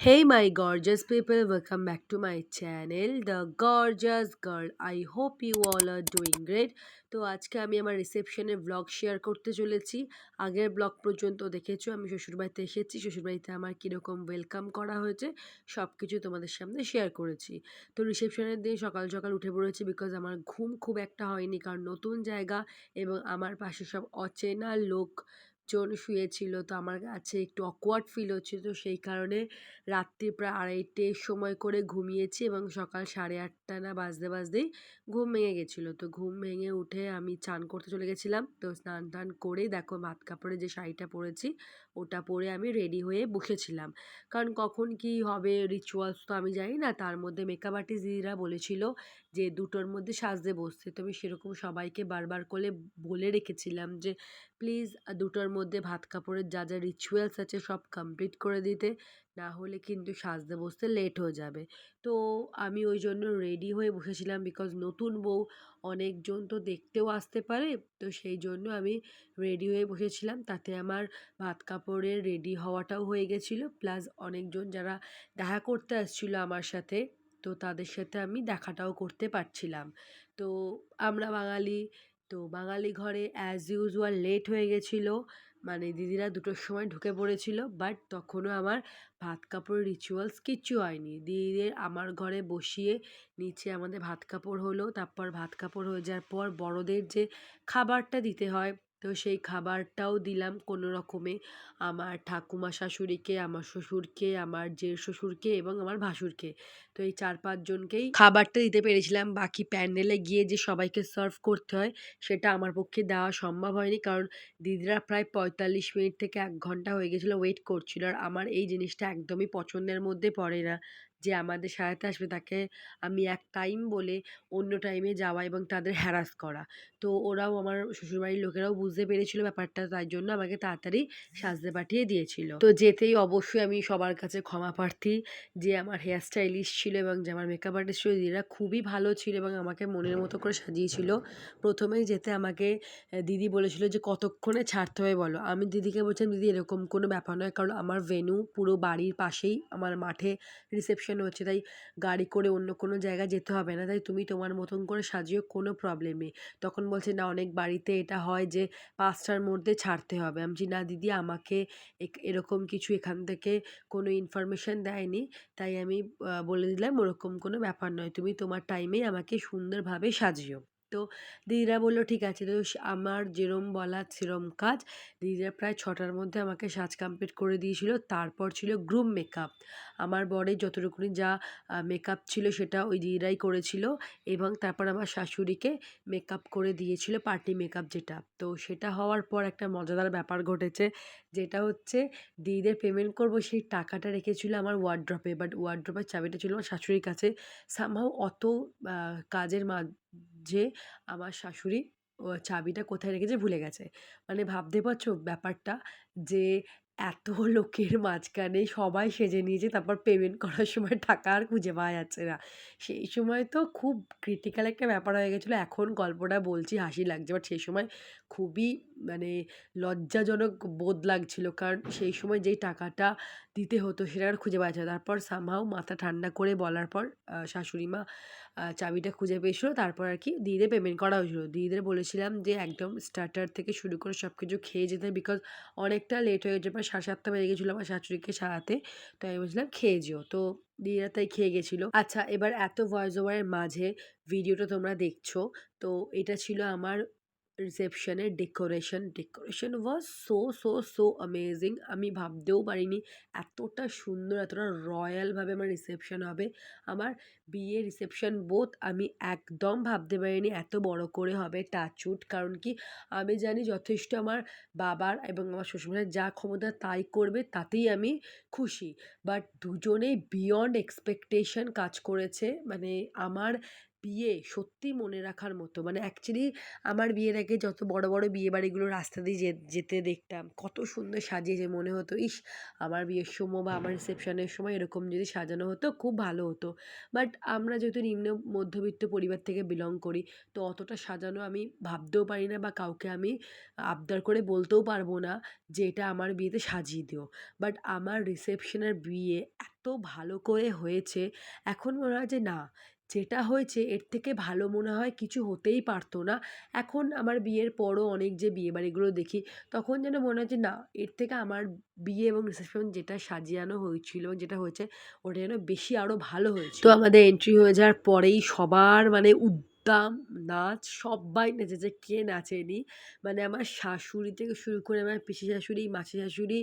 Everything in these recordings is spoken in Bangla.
Hey, my gorgeous people, welcome back to my channel, The Gorgeous Girl. I hope you all are doing great. তো আজকে আমি আমার রিসেপশনের ব্লগ শেয়ার করতে চলেছি আগের ব্লগ পর্যন্ত দেখেছ আমি শ্বশুরবাড়িতে এসেছি শ্বশুরবাড়িতে আমার কীরকম ওয়েলকাম করা হয়েছে সব কিছু তোমাদের সামনে শেয়ার করেছি তো রিসেপশনের দিন সকাল সকাল উঠে পড়েছি বিকজ আমার ঘুম খুব একটা হয়নি কারণ নতুন জায়গা এবং আমার পাশে সব অচেনা লোক জন শুয়েছিল, তো আমার কাছে একটু অকওয়ার্ড ফিল হচ্ছিল। তো সেই কারণে রাত্রি প্রায় আড়াইটের সময় করে ঘুমিয়েছি এবং সকাল সাড়ে আটটা না বাজতে বাজতেই ঘুম ভেঙে গেছিল। তো ঘুম ভেঙে উঠে আমি চান করতে চলে গেছিলাম। তো স্নান টান করে দেখো ভাত কাপড়ে যে শাড়িটা পরেছি, ওটা পরে আমি রেডি হয়ে বসেছিলাম। কারণ কখন কি হবে রিচুয়ালস তো আমি জানি না। তার মধ্যে মেকআপ আর্টিস্ট দিদিরা বলেছিল যে দুটোর মধ্যে সাজতে বসতে। তো আমি সেরকম সবাইকে বারবার করে বলে রেখেছিলাম যে প্লিজ দুটোর মধ্যে ভাত কাপড়ের যা যা রিচুয়ালস আছে সব কমপ্লিট করে দিতে, না হলে কিন্তু সাজতে বসতে লেট হয়ে যাবে। তো আমি ওই জন্য রেডি হয়ে বসেছিলাম বিকজ নতুন বউ অনেকজন তো দেখতেও আসতে পারে, তো সেই জন্য আমি রেডি হয়ে বসেছিলাম। তাতে আমার ভাত কাপড়ের রেডি হওয়াটাও হয়ে গেছিল প্লাস অনেকজন যারা দেখা করতে আসছিল আমার সাথে, তো তাদের সাথে আমি দেখাটাও করতে পারছিলাম। তো আমরা বাঙালি তো বাঙালি ঘরে অ্যাজ ইউজুয়াল লেট হয়ে গেছিল। মানে দিদিরা দুটোর সময় ঢুকে পড়েছিল বাট তখনও আমার ভাত কাপড় রিচুয়ালস কিচ্ছু হয়নি। দিদিদের আমার ঘরে বসিয়ে নিচে আমাদের ভাত কাপড় হলো, তারপর ভাত কাপড় হয়ে যাওয়ার পর বড়দের যে খাবারটা দিতে হয় তো সেই খাবারটাও দিলাম কোনো রকমে। আমার ঠাকুমা শাশুড়িকে, আমার শ্বশুরকে, আমার জের শ্বশুরকে এবং আমার ভাসুরকে। তো এই চার পাঁচজনকেই খাবারটা দিতে পেরেছিলাম। বাকি প্যান্ডেলে গিয়ে যে সবাইকে সার্ভ করতে হয়, সেটা আমার পক্ষে দেওয়া সম্ভব হয়নি। কারণ দিদিরা প্রায় পঁয়তাল্লিশ মিনিট থেকে এক ঘণ্টা হয়ে গেছিল ওয়েট করছিল। আর আমার এই জিনিসটা একদমই পছন্দের মধ্যে পড়ে না। যে আমাদের সারাতে আসবে তাকে আমি এক টাইম বলে অন্য টাইমে যাওয়া এবং তাদের হ্যারাস করা। তো ওরাও আমার শ্বশুরবাড়ির লোকেরাও বুঝতে পেরেছিল ব্যাপারটা, তাই জন্য আমাকে তাড়াতাড়ি সাজতে পাঠিয়ে দিয়েছিল। তো যেতেই অবশ্যই আমি সবার কাছে ক্ষমা প্রার্থী, যে আমার হেয়ার স্টাইলিস্ট ছিল এবং যে আমার মেকআপ আর্টিস্ট ছিল দিদিরা খুবই ভালো ছিল এবং আমাকে মনের মতো করে সাজিয়েছিল। প্রথমেই যেতে আমাকে দিদি বলেছিল যে, কতক্ষণে ছাড়তে হবে বলো? আমি দিদিকে বলছিলাম, দিদি, এরকম কোনো ব্যাপার নয়, কারণ আমার ভেনু পুরো বাড়ির পাশেই, আমার মাঠে রিসেপশন হচ্ছে। তাই গাড়ি করে অন্য কোনো জায়গায় যেতে হবে না। তাই তুমি তোমার মতন করে সাজিও কোনো প্রবলেম নেই। তখন বলছে, না, অনেক বাড়িতে এটা হয় যে পাঁচটার মধ্যে ছাড়তে হবে। আমি না, দিদি, আমাকে এরকম কিছু এখান থেকে কোনো ইনফরমেশান দেয়নি। তাই আমি বলে দিলাম, ওরকম কোনো ব্যাপার নয়। তুমি তোমার টাইমেই আমাকে সুন্দরভাবে সাজিও। তো দিদিরা বলল, ঠিক আছে, তো আমার যেরম বলা সেরম কাজ। দিদিরা প্রায় ছটার মধ্যে আমাকে সাজ কমপ্লিট করে দিয়েছিল। তারপর ছিল গ্রুম মেকআপ। আমার বরের যতটুকুনি যা মেকআপ ছিল সেটা ওই দিদিরাই করেছিল এবং তারপর আমার শাশুড়িকে মেকআপ করে দিয়েছিল, পার্টি মেকআপ যেটা। তো সেটা হওয়ার পর একটা মজাদার ব্যাপার ঘটেছে। যেটা হচ্ছে দিদিদের পেমেন্ট করব, সেই টাকাটা রেখেছিল আমার ওয়ার্ড্রপে বাট ওয়ার্ড্রপের চাবিটা ছিল আমার শাশুড়ির কাছে। সামহাও অত কাজের মাঝে আমার শাশুড়ি চাবিটা কোথায় রেখেছে ভুলে গেছে। মানে ভাবতে পারছ ব্যাপারটা যে এত লোকের মাঝখানে সবাই সেজে নিয়েছে, তারপর পেমেন্ট করার সময় টাকা আর খুঁজে পাওয়া যাচ্ছে না। সেই সময় তো খুব ক্রিটিক্যাল একটা ব্যাপার হয়ে গেছিল, এখন গল্পটা বলছি, হাসি লাগছে বাট সেই সময় খুবই মানে লজ্জাজনক বোধ লাগছিল, কারণ সেই সময় যেই টাকাটা দিতে হতো সেটা আর খুঁজে পাওয়া যায় তারপর সামহাও মাথা ঠান্ডা করে বলার পর শাশুড়ি মা চাবিটা খুঁজে পেয়েছিলো তারপর আর কি দিদিদের পেমেন্ট করা হয়েছিলো। দিদিদের বলেছিলাম যে, একদম স্টার্টার থেকে শুরু করে সব কিছু খেয়ে যেতে বিকজ অনেকটা লেট হয়ে গেছে। প্রায় সাড়ে সাতটা বেজে গেছিল আমার শাশুড়িকে সারাতে। তো আমি বলছিলাম, খেয়ে যেও। তো দিদিরা তাই খেয়ে গেছিল। আচ্ছা এবার এত ভয়েস ওভারের মাঝে ভিডিওটা তোমরা দেখছ। তো এটা ছিল আমার রিসেপশনের decoration decoration was so so so amazing আমি ভাবতেও পারিনি এতটা সুন্দর, এতটা রয়্যালভাবে আমার রিসেপশন হবে। আমার বিয়ে রিসেপশন বোধ আমি একদম ভাবতে পারিনি এত বড় করে হবে টাচুট কারণ কি? আমি জানি যথেষ্ট আমার বাবার এবং আমার শ্বশুরমশাই যা ক্ষমতা তাই করবে, তাতেই আমি খুশি। বাট দুজনেই বিয়ন্ড এক্সপেকটেশন কাজ করেছে। মানে আমার বিয়ে সত্যিই মনে রাখার মতো। মানে অ্যাকচুয়ালি আমার বিয়ের আগে যত বড় বড় বিয়ে বাড়িগুলো রাস্তা দিয়ে যেতে দেখতাম, কত সুন্দর সাজিয়েছে মনে হতো। ইস, আমার বিয়ের সময় বা আমার রিসেপশনের সময় এরকম যদি সাজানো হতো, খুব ভালো হতো। বাট আমরা যেহেতু নিম্ন মধ্যবিত্ত পরিবার থেকে বিলং করি, তো অতটা সাজানো আমি ভাবতেও পারি না বা কাউকে আমি আবদার করে বলতেও পারব না যে, এটা আমার বিয়েতে সাজিয়ে দিও। বাট আমার রিসেপশনের বিয়ে এত ভালো করে হয়েছে, এখন মনে হয় যে, না যেটা হয়েছে, এর থেকে ভালো মনে হয় কিছু হতেই পারতো না। এখন আমার বিয়ের পরও অনেক যে বিয়ে বাড়িগুলো দেখি, তখন যেন মনে হয় যে না, এর থেকে আমার বিয়ে এবং রিসেপশন যেটা সাজিয়ানো হয়েছিল যেটা হয়েছে, ওটা যেন বেশি আরও ভালো হয়েছে তো আমাদের এন্ট্রি হয়ে যাওয়ার পরেই সবার মানে উদ্দাম, নাচ, সবাই নেচেছে কে নাচেনি। মানে আমার শাশুড়ি থেকে শুরু করে আমার পিসি শাশুড়ি মাসি শাশুড়ি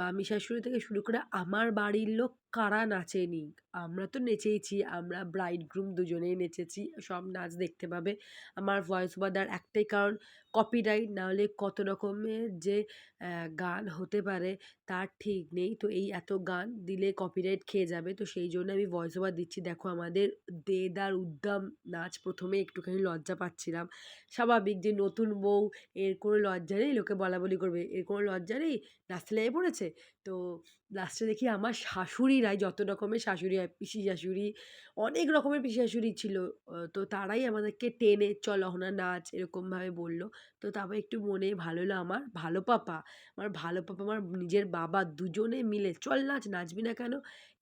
মামি শাশুড়ি থেকে শুরু করে আমার বাড়ির লোক কারা নাচেনি? আমরা তো নেচেইছি, আমরা ব্রাইড গ্রুম দুজনেই নেচেছি, সব নাচ দেখতে পাবে। আমার ভয়েস ওভার একটাই কারণ কপিরাইট নাহলে কত রকমের যে গান হতে পারে, তার ঠিক নেই। তো এই এত গান দিলে কপিরাইট খেয়ে যাবে, তো সেই জন্য আমি ভয়েস ওভার দিচ্ছি। দেখো আমাদের দেদার উদ্দাম নাচ প্রথমে একটুখানি লজ্জা পাচ্ছিলাম। স্বাভাবিক যে নতুন বউ, এর কোনো লজ্জা নেই, লোকে বলা বলি করবে, এর কোনো লজ্জা নেই? নাচতে লেগে পড়েছে? তো লাস্টে দেখি আমার শাশুড়িরাই যত রকমের শাশুড়ি পিসি শাশুড়ি, অনেক রকমের পিসি শাশুড়ি ছিল। তো তারাই আমাদেরকে টেনে, চল অহনা, নাচ, এরকমভাবে বলল। তো তারপর একটু মনে ভালো হলো আমার ভালো পাপা। আমার ভালো পাপা, আমার নিজের বাবা দুজনে মিলে, চল নাচ, নাচবি না কেন?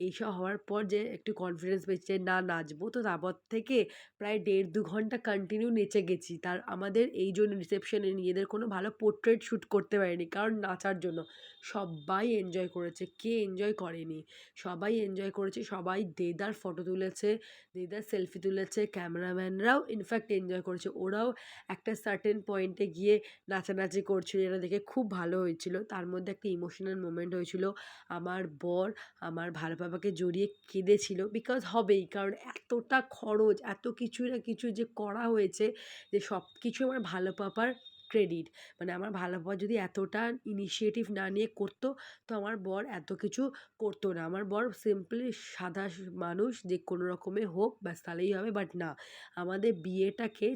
এইসব হওয়ার পর যে একটু কনফিডেন্স পেয়েছে না, নাচবো। তো তারপর থেকে প্রায় দেড় দু ঘণ্টা কন্টিনিউ নেচে গেছি। তার আমাদের এই জন্য রিসেপশনে নিজেদের কোনো ভালো পোর্ট্রেট শ্যুট করতে পারিনি, কারণ নাচার জন্য। সবাই এনজয় করেছে। কে এনজয় করেনি? সবাই এনজয় করেছে, সবাই দেদার ফটো তুলেছে, দেদার সেলফি তুলেছে ক্যামেরাম্যানরাও ইনফ্যাক্ট এনজয় করেছে। ওরাও একটা সার্টেন পয়েন্টে গিয়ে নাচানাচি করছিল এটা দেখে খুব ভালো হয়েছিল। তার মধ্যে একটা ইমোশনাল মোমেন্ট হয়েছিল। আমার বর আমার ভালো বাবাকে জড়িয়ে কেঁদেছিল। বিকজ হবেই, কারণ এতটা খরচ, এত কিছু না কিছু যে করা হয়েছে, যে সব কিছু আমার ভালো পাপার ক্রেডিট মানে আমার ভালো বর যদি এতটা ইনিশিয়েটিভ না নিয়ে করতো, তো আমার বর এত কিছু করতো না। আমার বর সিম্পলি সাদা মানুষ, যে কোনো রকমে হোক, ব্যাস তাহলেই হবে। বাট না, আমাদের বিয়েটাকে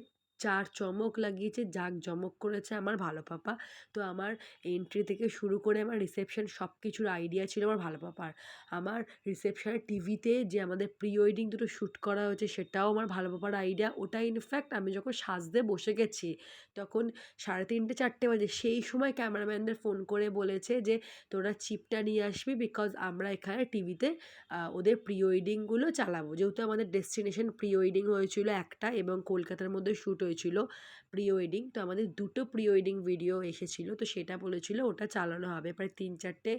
চার চমক লাগিয়েছে জাক জমক করেছে আমার ভালো পাপা। তো আমার এন্ট্রি থেকে শুরু করে আমার রিসেপশন সব কিছুর আইডিয়া ছিল আমার ভালো পাপার। আমার রিসেপশনের টিভিতে যে আমাদের প্রি ওয়েডিং দুটো শ্যুট করা হয়েছে সেটাও আমার ভালো পাপার আইডিয়া ওটা ইনফ্যাক্ট আমি যখন সাজতে বসে গেছি, তখন সাড়ে তিনটে, চারটে বাজে, সেই সময় ক্যামেরাম্যানদের ফোন করে বলেছে যে, তোরা চিপটা নিয়ে আসবি বিকজ আমরা এখানে টিভিতে ওদের প্রি ওয়েডিংগুলো চালাবো। যেহেতু আমাদের ডেস্টিনেশন প্রি ওয়েডিং হয়েছিল একটা এবং কলকাতার মধ্যে শ্যুট হয়েছিল প্রি ওয়েডিং তো আমাদের দুটো প্রি ওয়েডিং ভিডিও এসেছিল, তো সেটা বলেছিল ওটা চালানো হবে। প্রায় তিন চারটে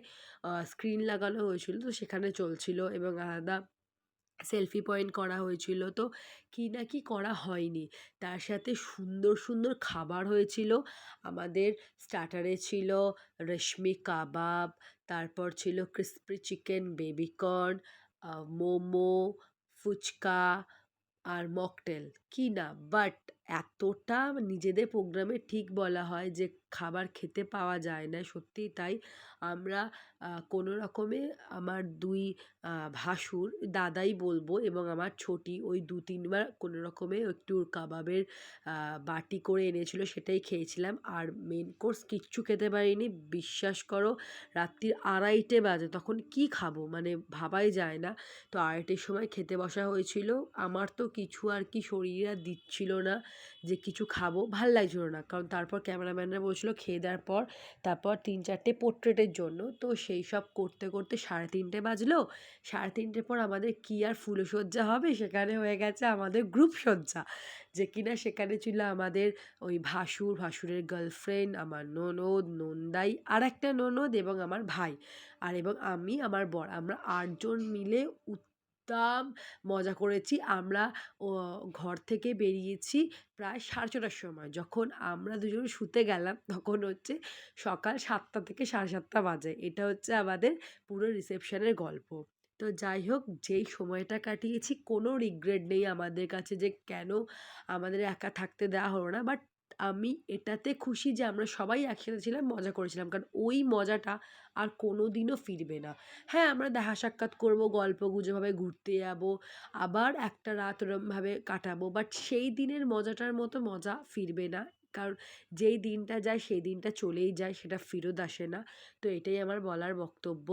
স্ক্রিন লাগানো হয়েছিল, তো সেখানে চলছিল এবং আলাদা সেলফি পয়েন্ট করা হয়েছিল। তো কী না কি করা হয়নি। তার সাথে সুন্দর সুন্দর খাবার হয়েছিল। আমাদের স্টার্টারে ছিল রেশমি কাবাব, তারপর ছিল crispy chicken baby corn momo, fuchka আর মকটেল। কি না, বাট এতটা নিজেদের প্রোগ্রামে ঠিক বলা হয় যে খাবার খেতে পাওয়া যায় না। সত্যিই তাই। আমরা কোনো রকমে আমার দুই ভাসুর, দাদাই বলব এবং আমার ছোটি ওই দু তিনবার কোনো রকমে একটু কাবাবের বাটি করে এনেছিলো সেটাই খেয়েছিলাম। আর মেন কোর্স কিচ্ছু খেতে পারিনি। বিশ্বাস করো, রাত্রির আড়াইটে বাজে। তখন কি খাব? মানে ভাবাই যায় না। তো আড়াইটের সময় খেতে বসা হয়েছিল। আমার তো কিছু আর কি শরীর আর দিচ্ছিল না যে কিছু খাব। ভালো লাগছিল না। কারণ তারপর ক্যামেরাম্যানরা বলছিলো খেয়ে দেওয়ার পর, তারপর তিন চারটে পোর্ট্রেটের জন্য। তো সেই সব করতে করতে সাড়ে তিনটে বাজলো। সাড়ে তিনটের পর আমাদের কী আর ফুলসজ্জা হবে? সেখানে হয়ে গেছে আমাদের গ্রুপ সজ্জা যে কিনা সেখানে ছিল আমাদের ওই ভাসুর, ভাসুরের গার্লফ্রেন্ড আমার ননদ, নন্দাই আর একটা ননদ এবং আমার ভাই। আর এবং আমি, আমার বর। আমরা আটজন মিলে উত্তাম মজা করেছি। আমরা ঘর থেকে বেরিয়েছি প্রায় সাড়ে ছটার সময়। যখন আমরা দুজন শুতে গেলাম, তখন হচ্ছে সকাল সাতটা থেকে সাড়ে সাতটা বাজে। এটা হচ্ছে আমাদের পুরো রিসেপশনের গল্প। তো যাই হোক, যেই সময়টা কাটিয়েছি, কোনো রিগ্রেট নেই আমাদের কাছে যে কেন আমাদের একা থাকতে দেওয়া হলো না। বাট আমি এটাতে খুশি যে আমরা সবাই একসাথে ছিলাম, মজা করেছিলাম। কারণ ওই মজাটা আর কোনো দিনও ফিরবে না। হ্যাঁ আমরা দেখা সাক্ষাৎ করব, গল্প গুজবভাবে ঘুরতে যাব, আবার একটা রাত ওরমভাবে কাটাবো বাট সেই দিনের মজাটার মতো মজা ফিরবে না। কারণ যেই দিনটা যায়, সেই দিনটা চলেই যায়, সেটা ফেরত আসে না। তো এটাই আমার বলার বক্তব্য।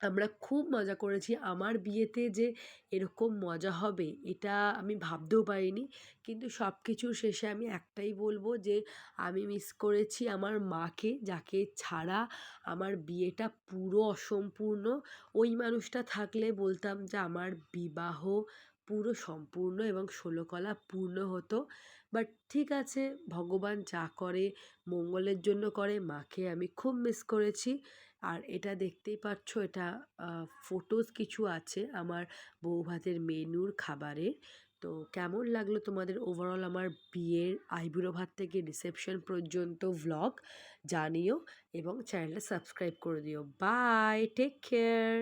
আমরা খুব মজা করেছি। আমার বিয়েতে যে এরকম মজা হবে, এটা আমি ভাবতেও পারিনি। কিন্তু সব কিছুর শেষে আমি একটাই বলব যে, আমি মিস করেছি আমার মাকে, যাকে ছাড়া আমার বিয়েটা পুরো অসম্পূর্ণ। ওই মানুষটা থাকলে বলতাম যে, আমার বিবাহ পুরো সম্পূর্ণ এবং ষোলকলা পূর্ণ হতো। বাট ঠিক আছে, ভগবান যা করে, মঙ্গলের জন্য করে, মাকে আমি খুব মিস করেছি। আর এটা দেখতেই পাচ্ছ, এটা ফটোস কিছু আছে আমার বউ ভাতের মেনুর খাবারের। তো কেমন লাগল তোমাদের ওভারঅল আমার বিয়ের আইবুড়ো ভাত থেকে রিসেপশন পর্যন্ত ভ্লগ জানিও এবং চ্যানেলটা সাবস্ক্রাইব করে দিও। Bye take care